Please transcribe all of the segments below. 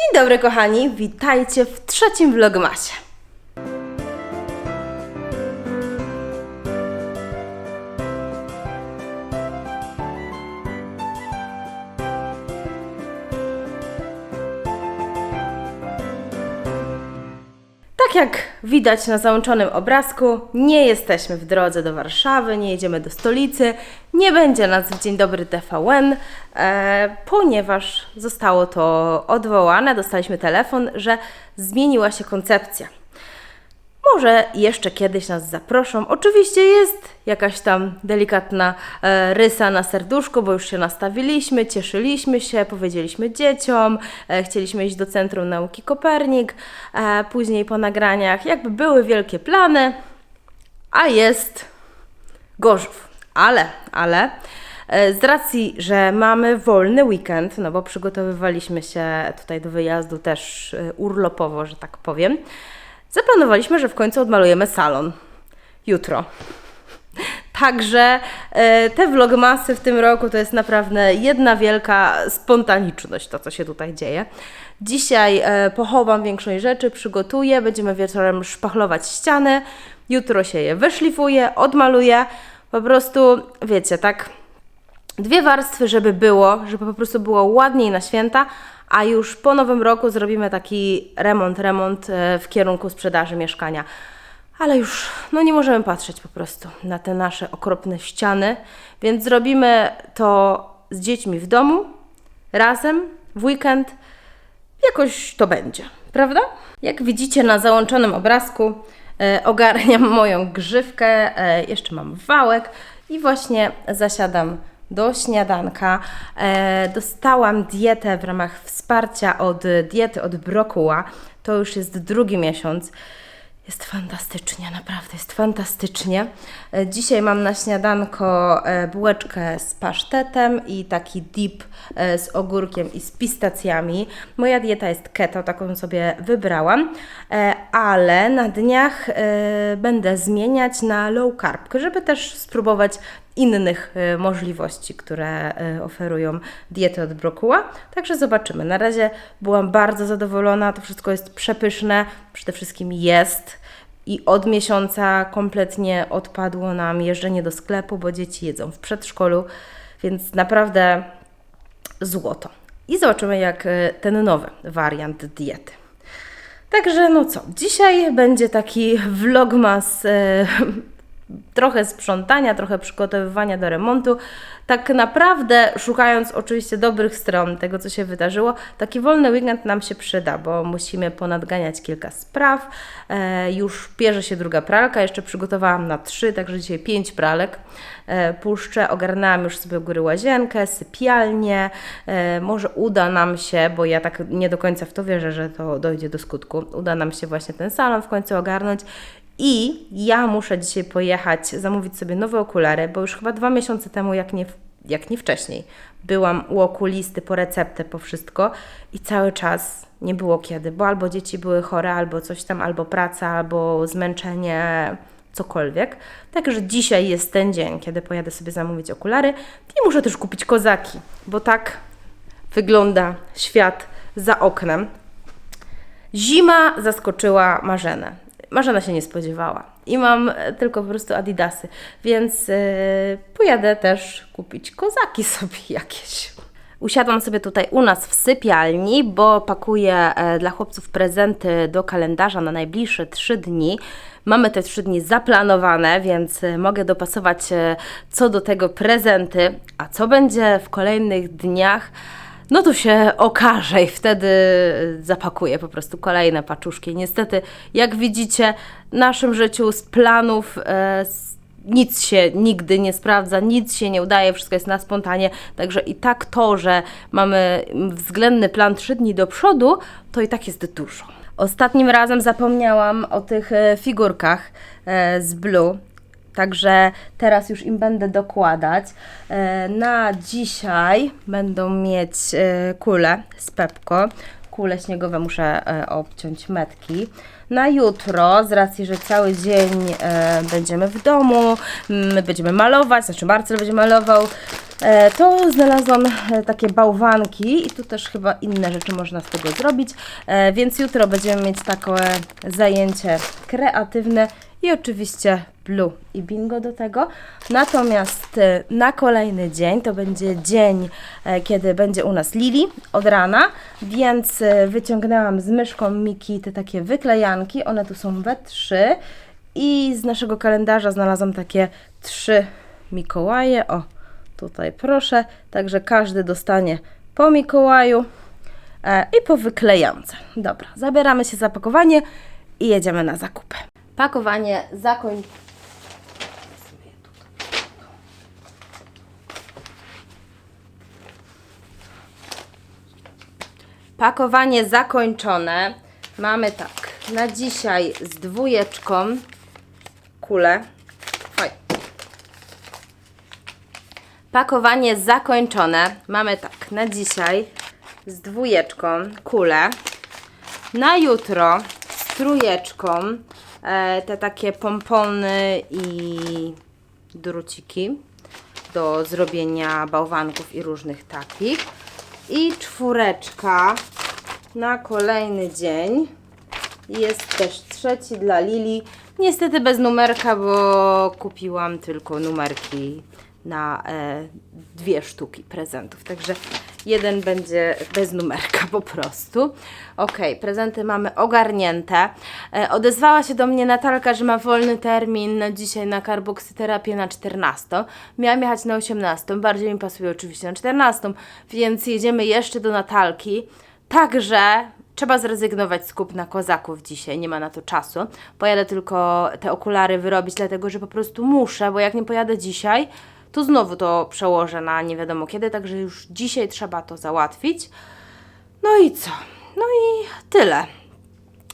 Dzień dobry kochani, witajcie w trzecim vlogmasie. Tak jak widać na załączonym obrazku, nie jesteśmy w drodze do Warszawy, nie jedziemy do stolicy, nie będzie nas w Dzień Dobry TVN, e, ponieważ zostało to odwołane, dostaliśmy telefon, że zmieniła się koncepcja. Może jeszcze kiedyś nas zaproszą. Oczywiście jest jakaś tam delikatna e, rysa na serduszku, bo już się nastawiliśmy, cieszyliśmy się, powiedzieliśmy dzieciom, e, chcieliśmy iść do Centrum Nauki Kopernik, e, później po nagraniach jakby były wielkie plany, a jest Gorzów. Ale, ale e, z racji, że mamy wolny weekend, no bo przygotowywaliśmy się tutaj do wyjazdu też e, urlopowo, że tak powiem, zaplanowaliśmy, że w końcu odmalujemy salon. Jutro. Także e, te vlogmasy w tym roku to jest naprawdę jedna wielka spontaniczność, to co się tutaj dzieje. Dzisiaj e, pochowam większość rzeczy, przygotuję, będziemy wieczorem szpachlować ściany, jutro się je wyszlifuję, odmaluję. Po prostu, wiecie, tak dwie warstwy, żeby było, żeby po prostu było ładniej na święta, a już po nowym roku zrobimy taki remont, remont e, w kierunku sprzedaży mieszkania. Ale już no nie możemy patrzeć po prostu na te nasze okropne ściany, więc zrobimy to z dziećmi w domu, razem, w weekend. Jakoś to będzie, prawda? Jak widzicie na załączonym obrazku, e, ogarniam moją grzywkę, e, jeszcze mam wałek i właśnie zasiadam do śniadanka. E, dostałam dietę w ramach wsparcia od diety od brokuła. To już jest drugi miesiąc. Jest fantastycznie, naprawdę jest fantastycznie. E, Dzisiaj mam na śniadanko e, bułeczkę z pasztetem i taki dip e, z ogórkiem i z pistacjami. Moja dieta jest keto, taką sobie wybrałam, ale na dniach będę zmieniać na low carb, żeby też spróbować innych e, możliwości, które e, oferują diety od brokuła. Także zobaczymy. Na razie byłam bardzo zadowolona, to wszystko jest przepyszne, przede wszystkim jest. I od miesiąca kompletnie odpadło nam jeżdżenie do sklepu, bo dzieci jedzą w przedszkolu, więc naprawdę złoto. I zobaczymy, jak e, ten nowy wariant diety. Także no co, dzisiaj będzie taki vlogmas, trochę sprzątania, trochę przygotowywania do remontu. Tak naprawdę, szukając oczywiście dobrych stron tego, co się wydarzyło, taki wolny weekend nam się przyda, bo musimy ponadganiać kilka spraw. E, już bierze się druga pralka, jeszcze przygotowałam na trzy, także dzisiaj pięć pralek e, puszczę. Ogarnęłam już sobie góry łazienkę, sypialnię. E, może uda nam się, bo ja tak nie do końca w to wierzę, że to dojdzie do skutku. Uda nam się właśnie ten salon w końcu ogarnąć. I ja muszę dzisiaj pojechać, zamówić sobie nowe okulary, bo już chyba dwa miesiące temu, jak nie, jak nie wcześniej, byłam u okulisty po receptę, po wszystko i cały czas nie było kiedy, bo albo dzieci były chore, albo coś tam, albo praca, albo zmęczenie, cokolwiek. Także dzisiaj jest ten dzień, kiedy pojadę sobie zamówić okulary i muszę też kupić kozaki, bo tak wygląda świat za oknem. Zima zaskoczyła Marzenę. Marzena się nie spodziewała. I mam e, tylko po prostu adidasy, więc e, pojadę też kupić kozaki sobie jakieś. Usiadłam sobie tutaj u nas w sypialni, bo pakuję e, dla chłopców prezenty do kalendarza na najbliższe trzy dni. Mamy te trzy dni zaplanowane, więc mogę dopasować co do tego prezenty, a co będzie w kolejnych dniach, no to się okaże i wtedy zapakuję po prostu kolejne paczuszki. Niestety, jak widzicie, w naszym życiu z planów e, nic się nigdy nie sprawdza, nic się nie udaje, wszystko jest na spontanie, także i tak to, że mamy względny plan trzy dni do przodu, to i tak jest dużo. Ostatnim razem zapomniałam o tych e, figurkach e, z Blue, Także teraz już im będę dokładać. E, Na dzisiaj będą mieć e, kule z Pepko. kule śniegowe muszę e, obciąć metki. Na jutro, z racji, że cały dzień będziemy w domu, my będziemy malować, znaczy Marcel będzie malował, to znalazłam takie bałwanki i tu też chyba inne rzeczy można z tego zrobić, więc jutro będziemy mieć takie zajęcie kreatywne i oczywiście blue i bingo do tego. Natomiast e, na kolejny dzień to będzie dzień, e, kiedy będzie u nas Lili od rana, więc e, wyciągnęłam z myszką Miki te takie wyklejanki. One tu są we trzy i z naszego kalendarza znalazłam takie trzy Mikołaje. O, tutaj proszę. Także każdy dostanie po Mikołaju e, i po wyklejance. Dobra, zabieramy się za pakowanie i jedziemy na zakupy. Pakowanie zakoń... Pakowanie zakończone. Mamy tak, na dzisiaj z dwójeczką kulę. Oj. Pakowanie zakończone. Mamy tak, na dzisiaj z dwójeczką kulę. Na jutro z trójeczką e, te takie pompony i druciki do zrobienia bałwanków i różnych takich. I czwóreczka na kolejny dzień. Jest też trzeci dla Lili. Niestety bez numerka, bo kupiłam tylko numerki na e, dwie sztuki prezentów. Także jeden będzie bez numerka po prostu. Ok, prezenty mamy ogarnięte. E, odezwała się do mnie Natalka, że ma wolny termin na dzisiaj na karboksyterapię na 14. Miałam jechać na 18. Bardziej mi pasuje oczywiście na 14, więc jedziemy jeszcze do Natalki. Także trzeba zrezygnować z kupna kozaków dzisiaj, nie ma na to czasu. Pojadę tylko te okulary wyrobić, dlatego że po prostu muszę, bo jak nie pojadę dzisiaj, to znowu to przełożę na nie wiadomo kiedy, także już dzisiaj trzeba to załatwić. No i co? No i tyle.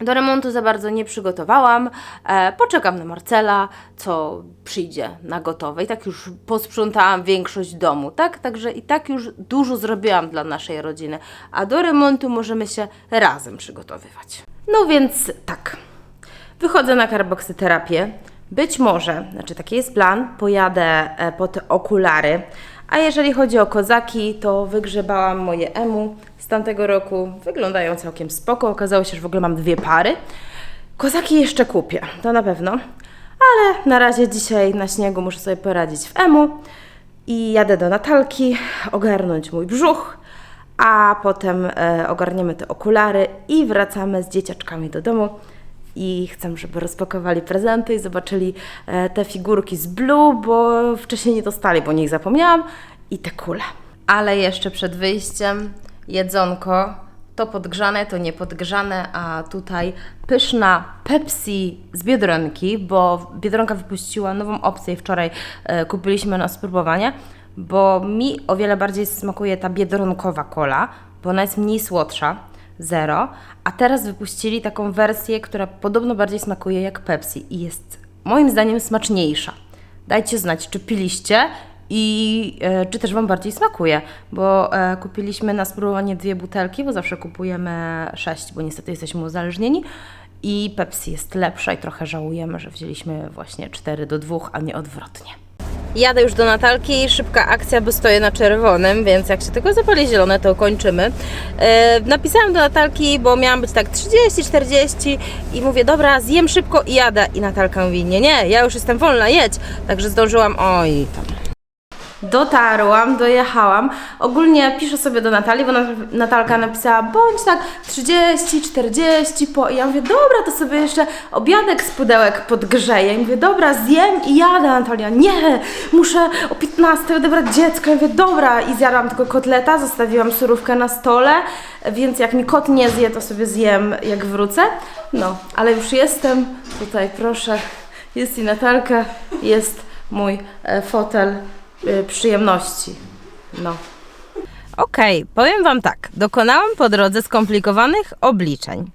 Do remontu za bardzo nie przygotowałam. E, poczekam na Marcela, co przyjdzie na gotowe. I tak już posprzątałam większość domu, tak? Także i tak już dużo zrobiłam dla naszej rodziny. A do remontu możemy się razem przygotowywać. No więc tak. Wychodzę na karboksyterapię. Być może, znaczy taki jest plan, pojadę e, po te okulary. A jeżeli chodzi o kozaki, to wygrzebałam moje emu z tamtego roku. Wyglądają całkiem spoko. Okazało się, że w ogóle mam dwie pary. Kozaki jeszcze kupię, to na pewno. Ale na razie dzisiaj na śniegu muszę sobie poradzić w emu. I jadę do Natalki, ogarnąć mój brzuch, a potem e, ogarniemy te okulary i wracamy z dzieciaczkami do domu. I chcę, żeby rozpakowali prezenty i zobaczyli e, te figurki z Blue, bo wcześniej nie dostali, bo o nich zapomniałam, i te kule. Ale jeszcze przed wyjściem jedzonko, to podgrzane, to niepodgrzane, a tutaj pyszna Pepsi z Biedronki, bo Biedronka wypuściła nową opcję i wczoraj e, kupiliśmy na spróbowanie, bo mi o wiele bardziej smakuje ta biedronkowa kola, bo ona jest mniej słodsza, zero, a teraz wypuścili taką wersję, która podobno bardziej smakuje jak Pepsi i jest moim zdaniem smaczniejsza. Dajcie znać, czy piliście i e, czy też Wam bardziej smakuje, bo e, kupiliśmy na spróbowanie dwie butelki, bo zawsze kupujemy sześć, bo niestety jesteśmy uzależnieni i Pepsi jest lepsza i trochę żałujemy, że wzięliśmy właśnie 4 do 2, a nie odwrotnie. Jadę już do Natalki, szybka akcja, bo stoję na czerwonym, więc jak się tylko zapali zielone, to kończymy. E, napisałam do Natalki, bo miałam być tak 30-40 i mówię, dobra, zjem szybko i jadę. I Natalka mówi, nie, nie, ja już jestem wolna, jedź. Także zdążyłam, oj tam. Dotarłam, dojechałam. Ogólnie piszę sobie do Natalii, bo Nat- Natalka napisała bądź tak 30, 40 po. I ja mówię, dobra, to sobie jeszcze obiadek z pudełek podgrzeję. I mówię, dobra, zjem i jadę. Natalia, nie, muszę o 15 odebrać dziecko. Mówię, dobra. I zjadłam tylko kotleta, zostawiłam surówkę na stole, więc jak mi kot nie zje, to sobie zjem jak wrócę. No, ale już jestem. Tutaj proszę, jest i Natalka, jest mój e, fotel przyjemności. No. Okej, powiem Wam tak. Dokonałam po drodze skomplikowanych obliczeń.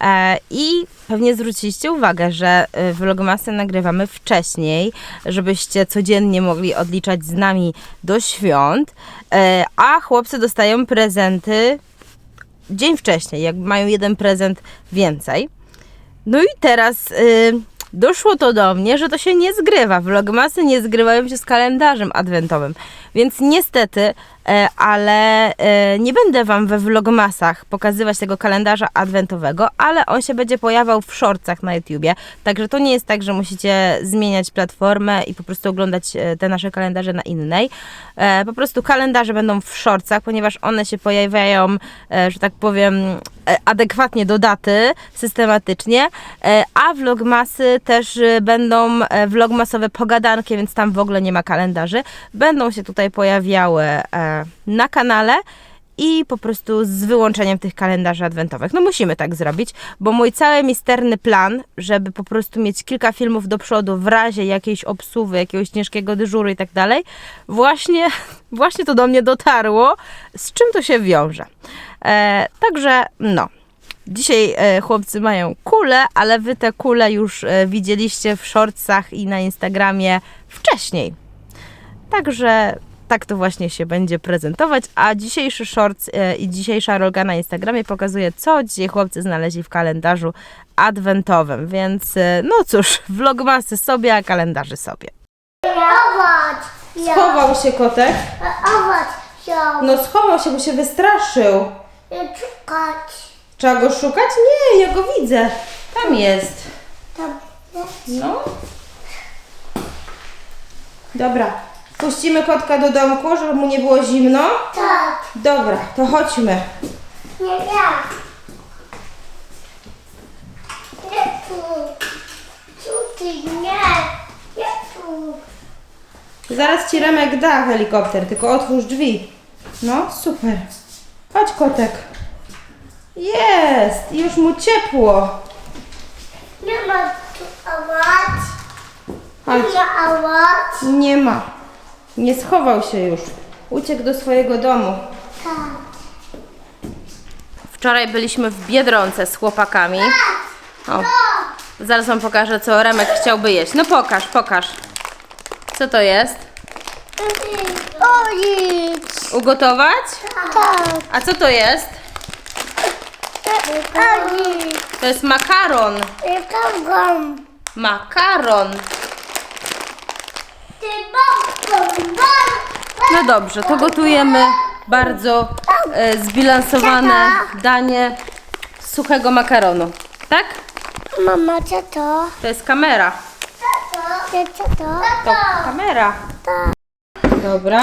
E, I pewnie zwróciliście uwagę, że y, vlogmasy nagrywamy wcześniej, żebyście codziennie mogli odliczać z nami do świąt, e, a chłopcy dostają prezenty dzień wcześniej, jak mają jeden prezent więcej. No i teraz y, doszło to do mnie, że to się nie zgrywa. Vlogmasy nie zgrywają się z kalendarzem adwentowym. Więc niestety, e, ale e, nie będę Wam we vlogmasach pokazywać tego kalendarza adwentowego, ale on się będzie pojawiał w shortsach na YouTubie. Także to nie jest tak, że musicie zmieniać platformę i po prostu oglądać e, te nasze kalendarze na innej. Po prostu kalendarze będą w shortsach, ponieważ one się pojawiają, że tak powiem, adekwatnie do daty, systematycznie, a vlogmasy też e, będą e, vlogmasowe pogadanki, więc tam w ogóle nie ma kalendarzy. Będą się tutaj pojawiały e, na kanale i po prostu z wyłączeniem tych kalendarzy adwentowych. No musimy tak zrobić, bo mój cały misterny plan, żeby po prostu mieć kilka filmów do przodu w razie jakiejś obsuwy, jakiegoś ciężkiego dyżuru i tak dalej, właśnie, właśnie to do mnie dotarło, z czym to się wiąże. E, także no. Dzisiaj e, chłopcy mają kule, ale wy te kule już e, widzieliście w shortsach i na Instagramie wcześniej. Także tak to właśnie się będzie prezentować. A dzisiejszy shorts e, i dzisiejsza rolka na Instagramie pokazuje, co dzisiaj chłopcy znaleźli w kalendarzu adwentowym. Więc e, no cóż, vlogmasy sobie, a kalendarzy sobie. Owoc! Schował się kotek. Owoc! Ja. No schował się, bo się wystraszył. Szukać. Trzeba go szukać? Nie, ja go widzę. Tam jest. Tam jest. No. Dobra. Puścimy kotka do domku, żeby mu nie było zimno. Tak. Dobra, to chodźmy. Nie ja. Nie tu. Tu ty nie. Nie tu. Zaraz ci Remek da helikopter, tylko otwórz drzwi. No, super. Chodź kotek. Jest, już mu ciepło. Nie ma tu. Chodź. Nie ma owoc. Nie ma. Nie schował się już. Uciekł do swojego domu. Tak. Wczoraj byliśmy w Biedronce z chłopakami. O, zaraz wam pokażę, co Remek chciałby jeść. No pokaż, pokaż. Co to jest? Ugotować? Tak. A co to jest? To jest makaron. Makaron. Ty No dobrze, to gotujemy bardzo e, zbilansowane danie suchego makaronu. Tak? Mama, co to? To jest kamera. Co to? To kamera. Dobra.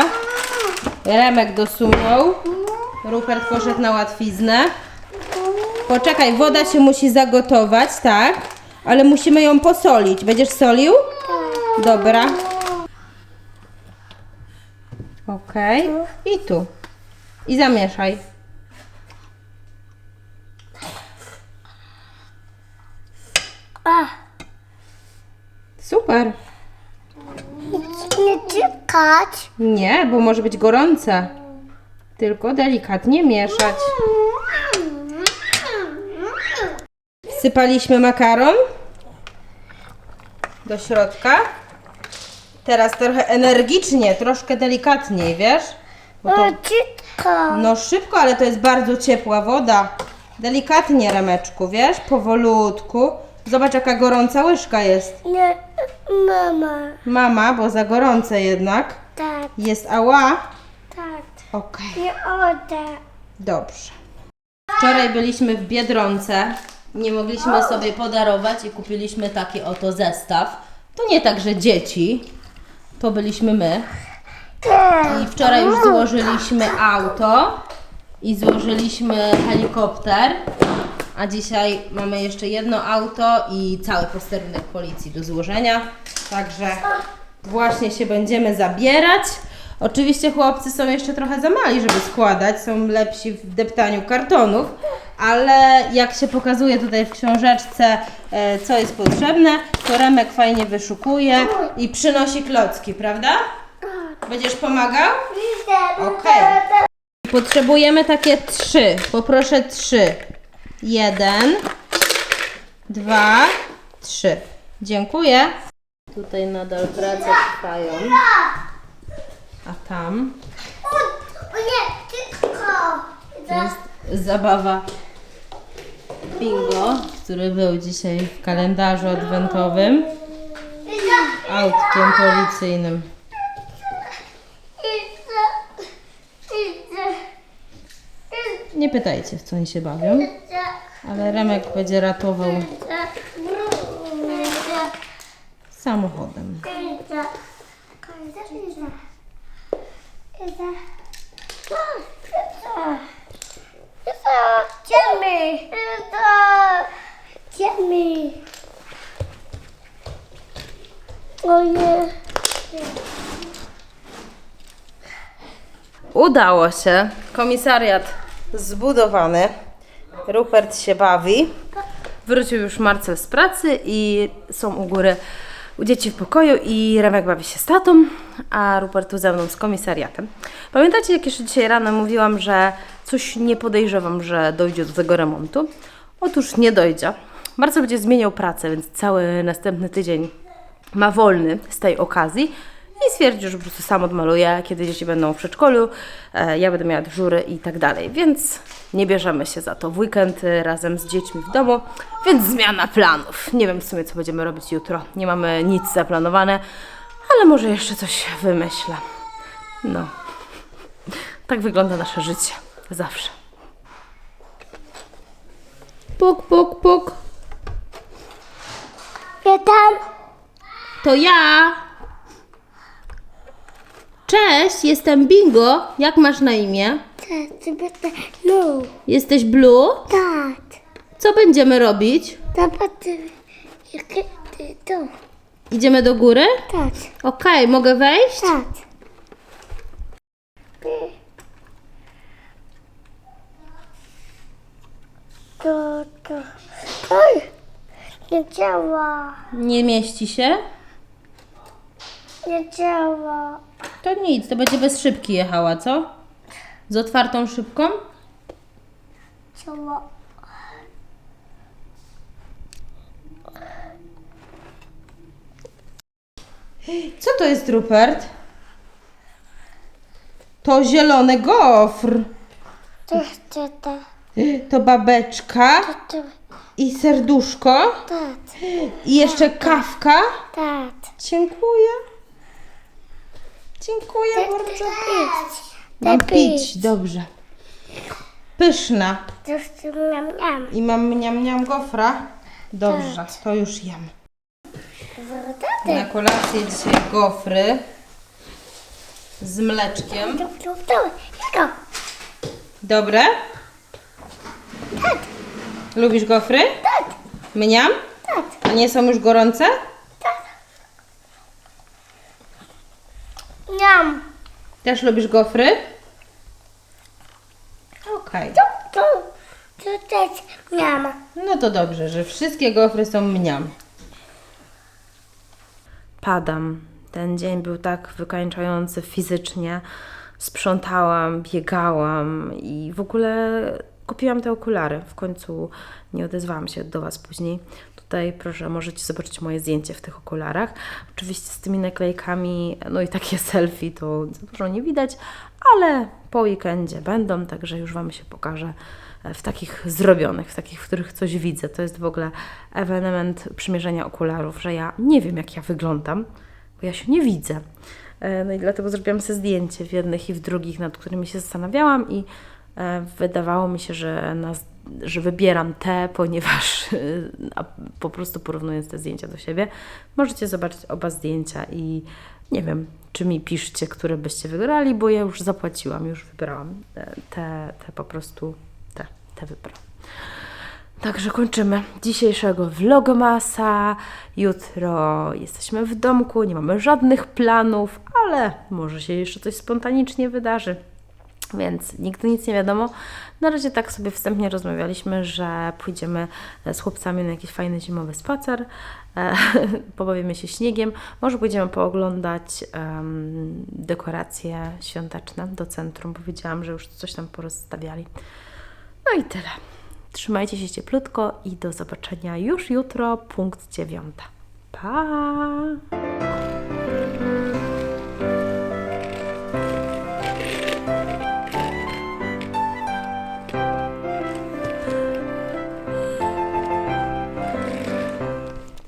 Remek dosunął. Rupert poszedł na łatwiznę. Poczekaj, woda się musi zagotować, tak? Ale musimy ją posolić. Będziesz solił? Dobra. Okej. I tu. I zamieszaj. A, Super. nie czekać. Nie, bo może być gorące. Tylko delikatnie mieszać. Wsypaliśmy makaron do środka. Teraz trochę energicznie, troszkę delikatniej, wiesz? Bo to, O, cicho. no szybko, ale to jest bardzo ciepła woda. Delikatnie, Remeczku, wiesz? Powolutku. Zobacz, jaka gorąca łyżka jest. Nie, mama. Mama, bo za gorące jednak. Tak, Jest ała. tak. Okej. Nie oda. Dobrze. Wczoraj byliśmy w Biedronce. Nie mogliśmy sobie podarować i kupiliśmy taki oto zestaw. To nie tak, że dzieci. To byliśmy my. I wczoraj już złożyliśmy auto i złożyliśmy helikopter. A dzisiaj mamy jeszcze jedno auto i cały posterunek policji do złożenia. Także właśnie się będziemy zabierać. Oczywiście chłopcy są jeszcze trochę za mali, żeby składać, są lepsi w deptaniu kartonów, ale jak się pokazuje tutaj w książeczce, e, co jest potrzebne, to Remek fajnie wyszukuje i przynosi klocki, prawda? Będziesz pomagał? Okej. Potrzebujemy takie trzy. Poproszę trzy. Jeden, dwa, trzy. Dziękuję. Tutaj nadal prace trwają. A tam O, nie, tylko. jest zabawa bingo, który był dzisiaj w kalendarzu adwentowym autkiem policyjnym. Nie pytajcie, w co oni się bawią, ale Remek będzie ratował samochodem. Idziemy. Oje. Udało się. Komisariat zbudowany. Rupert się bawi. Wrócił już Marcel z pracy i są u góry u dzieci w pokoju i Remek bawi się z tatą, a Rupert tu ze mną z komisariatem. Pamiętacie, jak jeszcze dzisiaj rano mówiłam, że coś nie podejrzewam, że dojdzie do tego remontu? Otóż nie dojdzie. Marcel będzie zmieniał pracę, więc cały następny tydzień ma wolny z tej okazji i stwierdził, że po prostu sam odmaluje, kiedy dzieci będą w przedszkolu, e, ja będę miała dyżury i tak dalej, więc nie bierzemy się za to w weekend razem z dziećmi w domu, więc zmiana planów. Nie wiem w sumie, co będziemy robić jutro. Nie mamy nic zaplanowane, ale może jeszcze coś wymyślę. No, tak wygląda nasze życie. Zawsze. Puk, puk, puk. Witam. To ja. Cześć, jestem Bingo. Jak masz na imię? Tak, No, Jesteś Blue? tak. Co będziemy robić? Zobaczymy. Jakie ty to? Idziemy do góry? Tak, Okej, mogę wejść? tak. To, to. Oj, nie działa. Nie mieści się? Nie działa. To nic, to będzie bez szybki jechała, co? Z otwartą szybką? Działa. Co to jest, Rupert? To zielony gofr. To, to, to, To babeczka to, i serduszko tak, i jeszcze kawka. tak. Dziękuję. Dziękuję bardzo. Pić. Mam Daj pić, dobrze. Pyszna. To jest miam, miam. I mam mniam mniam gofra. Dobrze, to już jem. Na Wrotaty. kolację dzisiaj gofry z mleczkiem. Dobre? Tak, Lubisz gofry? tak, Mniam? tak. A nie są już gorące? Miam. Też lubisz gofry? Okej. To, to, to też miam. No to dobrze, że wszystkie gofry są mniam. Padam. Ten dzień był tak wykańczający fizycznie. Sprzątałam, biegałam i w ogóle kupiłam te okulary. W końcu nie odezwałam się do Was później. Tutaj proszę, możecie zobaczyć moje zdjęcie w tych okularach. Oczywiście z tymi naklejkami, no i takie selfie to za dużo nie widać, ale po weekendzie będą, także już Wam się pokażę w takich zrobionych, w takich, w których coś widzę. To jest w ogóle ewenement przymierzenia okularów, że ja nie wiem, jak ja wyglądam, bo ja się nie widzę. E, No i dlatego zrobiłam sobie zdjęcie w jednych i w drugich, nad którymi się zastanawiałam i e, wydawało mi się, że, nas, że wybieram te, ponieważ po prostu porównując te zdjęcia do siebie, możecie zobaczyć oba zdjęcia i nie wiem, czy mi piszcie, które byście wybrali, bo ja już zapłaciłam, już wybrałam e, te, te po prostu, te, te wybrałam. Także kończymy dzisiejszego vlogmasa. Jutro jesteśmy w domku, nie mamy żadnych planów, ale może się jeszcze coś spontanicznie wydarzy. Więc nigdy nic nie wiadomo. Na razie tak sobie wstępnie rozmawialiśmy, że pójdziemy e, z chłopcami na jakiś fajny zimowy spacer, e, pobawimy się śniegiem, może pójdziemy pooglądać em, dekoracje świąteczne do centrum. Powiedziałam, że już coś tam porozstawiali. No i tyle. Trzymajcie się cieplutko i do zobaczenia już jutro, punkt dziewiąta. Pa!